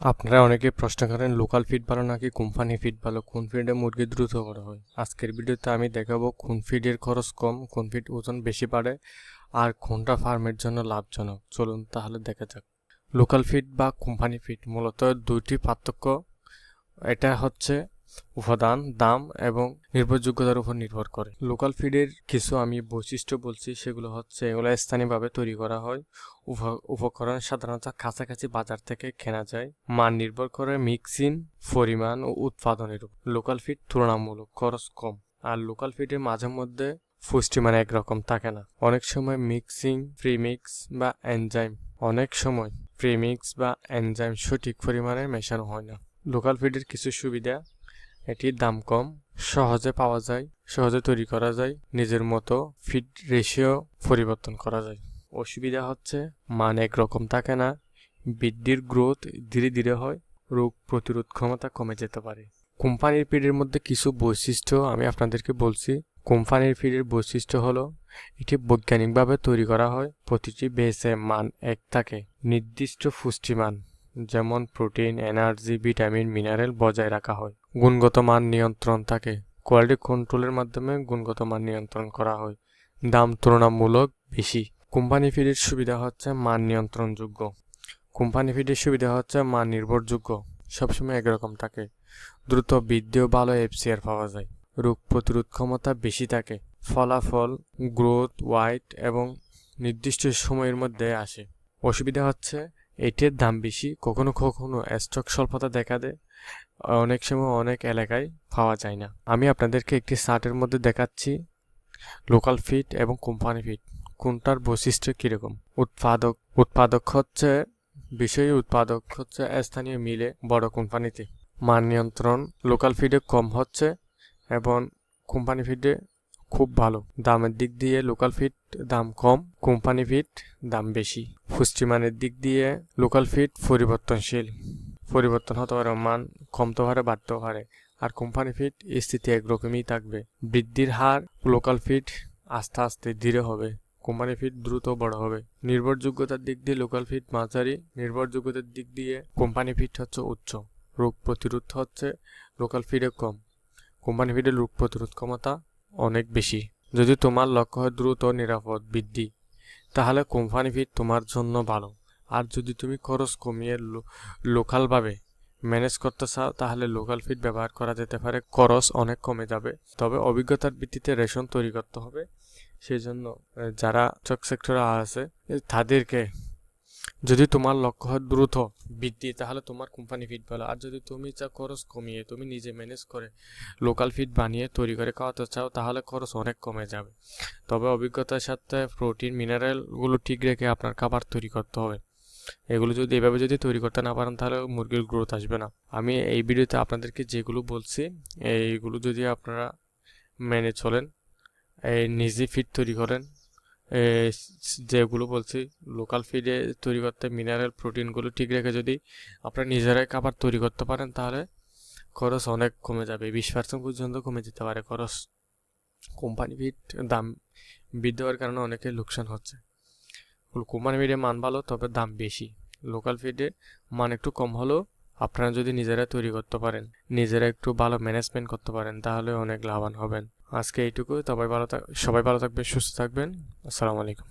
আপনারা অনেকে প্রশ্ন করেন লোকাল ফিড ভালো নাকি কোম্পানি ফিড ভালো? কোন ফিডে মুরগি দ্রুত করা হয়? আজকের ভিডিওতে আমি দেখাবো কোন ফিডের খরচ কম, কোন ফিড ওজন বেশি বাড়ে, আর কোনটা ফার্মের জন্য লাভজনক। চলুন তাহলে দেখা যাক। লোকাল ফিড বা কোম্পানি ফিড মূলত দুইটি পার্থক্য। এটা হচ্ছে উপাদান, দাম এবং নির্ভরযোগ্যতার উপর নির্ভর করে। লোকাল ফিডের কিছু আমি বৈশিষ্ট্য বলছি, সেগুলো হচ্ছে এগুলো স্থানীয়ভাবে তৈরি করা হয়। উপ- উপকরণ সাধারণত কাছাকাছি বাজার থেকে কেনা যায়। মান নির্ভর করে মিক্সিং, পরিমাণ ও উৎপাদনের উপর। লোকাল ফিড তুলনামূলক খরচ কম, আর লোকাল ফিডের মাঝে মধ্যে পুষ্টি মানে একরকম থাকে না। অনেক সময় মিক্সিং, প্রিমিক্স বা এনজাইম, অনেক সময় প্রিমিক্স বা এনজাইম সঠিক পরিমাণে মেশানো হয় না। লোকাল ফিডের কিছু সুবিধা এটির দাম কম, সহজে পাওয়া যায়, সহজে তৈরি করা যায়, নিজের মতো ফিড রেশিও পরিবর্তন করা যায়। অসুবিধা হচ্ছে, মান একরকম থাকে না, বৃদ্ধির গ্রোথ ধীরে ধীরে হয়, রোগ প্রতিরোধ ক্ষমতা কমে যেতে পারে। কোম্পানির ফিডের মধ্যে কিছু বৈশিষ্ট্য আমি আপনাদেরকে বলছি। কোম্পানির ফিডের বৈশিষ্ট্য হলো, এটি বৈজ্ঞানিকভাবে তৈরি করা হয়, প্রতিটি বেসে মান এক থাকে, নির্দিষ্ট পুষ্টিমান, যেমন প্রোটিন, এনার্জি, ভিটামিন, মিনারেল বজায় রাখা হয়। গুণগত মান নিয়ন্ত্রণ থাকে। কোয়ালিটি কন্ট্রোলের মাধ্যমে গুণগত মান নিয়ন্ত্রণ করা হয়। দাম তুলনামূলক বেশি। কোম্পানি ফিডের সুবিধা হচ্ছে মান নিয়ন্ত্রণযোগ্য। কোম্পানি ফিডের সুবিধা হচ্ছে মান নির্ভরযোগ্য। সবসময় একরকম থাকে। দ্রুত বৃদ্ধি ও ভালো এফসিআর পাওয়া যায়। রোগ প্রতিরোধ ক্ষমতা বেশি থাকে। ফলাফল, গ্রোথ, ওয়াইট এবং নির্দিষ্ট সময়ের মধ্যে আসে। অসুবিধা হচ্ছে, এটির দাম বেশি। কখনো কখনো স্টক স্বল্পতা দেখা দেয়। অনেক সময় অনেক এলাকায় পাওয়া যায় না। আমি আপনাদেরকে একটি শার্টের মধ্যে দেখাচ্ছি লোকাল ফিড এবং কোম্পানি ফিড কোনটার বৈশিষ্ট্য কীরকম? উৎপাদক উৎপাদক হচ্ছে, বিষয় উৎপাদক হচ্ছে স্থানীয় মিলে বড় কোম্পানিতে মান নিয়ন্ত্রণ লোকাল ফিডে কম হচ্ছে এবং কোম্পানি ফিডে খুব ভালো। দামের দিক দিয়ে লোকাল ফিড দাম কম কোম্পানি ফিড দাম বেশি। পুষ্টিমানের দিক দিয়ে লোকাল ফিড পরিবর্তনশীল। পরিবর্তন হতে পারে, মান কমতে পারে বাড়তে পারে। আর কোম্পানি ফিট স্থিতি একরকমই থাকবে। বৃদ্ধির হার লোকাল ফিট আস্তে আস্তে ধীরে হবে। কোম্পানি ফিট দ্রুত বড় হবে। নির্ভরযোগ্যতার দিক দিয়ে লোকাল ফিট মাঝারি, নির্ভরযোগ্যতার দিক দিয়ে কোম্পানি ফিড হচ্ছে উচ্চ। রোগ প্রতিরোধ হচ্ছে লোকাল ফিডে কম। কোম্পানি ফিডের রোগ প্রতিরোধ ক্ষমতা অনেক বেশি। যদি তোমার লক্ষ্য হয় দ্রুত, নিরাপদ, বৃদ্ধি, তাহলে কোম্পানি ফিড তোমার জন্য ভালো। আর যদি তুমি খরচ কমিয়ে লোকালভাবে ম্যানেজ করতে চাও, তাহলে লোকাল ফিড ব্যবহার করা যেতে পারে। খরচ অনেক কমে যাবে। তবে অভিজ্ঞতার ভিত্তিতে রেশন তৈরি করতে হবে। সেই জন্য যারা চক সেক্টরে আছে তাদেরকে যদি তোমার লক্ষ্য হয় দ্রুত বৃদ্ধি, তাহলে তোমার কোম্পানি ফিড ভালো। আর যদি তুমি চাও খরচ কমিয়ে, তুমি নিজে ম্যানেজ করে লোকাল ফিড বানিয়ে তৈরি করে খাওয়াতে চাও, তাহলে খরচ অনেক কমে যাবে। তবে অভিজ্ঞতার সাথে প্রোটিন মিনারেলগুলো ঠিক রেখে আপনার খাবার তৈরি করতে হবে। এগুলো যদি এভাবে যদি তৈরি করতে না পারেন, তাহলে মুরগির গ্রোথ আসবে না। আমি এই ভিডিওতে আপনাদেরকে যেগুলো বলছি, এইগুলো যদি আপনারা মেনে চলেন, এই নিজে ফিড তৈরি করেন যেগুলো বলছি লোকাল ফিডে তৈরি করতে মিনারেল প্রোটিনগুলো ঠিক রেখে যদি আপনারা নিজেরাই খাবার তৈরি করতে পারেন, তাহলে খরচ অনেক কমে যাবে। বিশ পার্সেন্ট পর্যন্ত কমে যেতে পারে খরচ। কোম্পানি ফিড দাম বৃদ্ধি হওয়ার কারণে অনেকে লোকসান হচ্ছে। কোম্পানি ফিডের মান ভালো, তবে দাম বেশি। লোকাল ফিডে মান একটু কম হলেও আপনারা যদি নিজেরা তৈরি করতে পারেন, নিজেরা একটু ভালো ম্যানেজমেন্ট করতে পারেন, তাহলে অনেক লাভবান হবেন। আজকে এইটুকু সবাই ভালো সবাই ভালো থাকবেন, সুস্থ থাকবেন। আসসালামু আলাইকুম।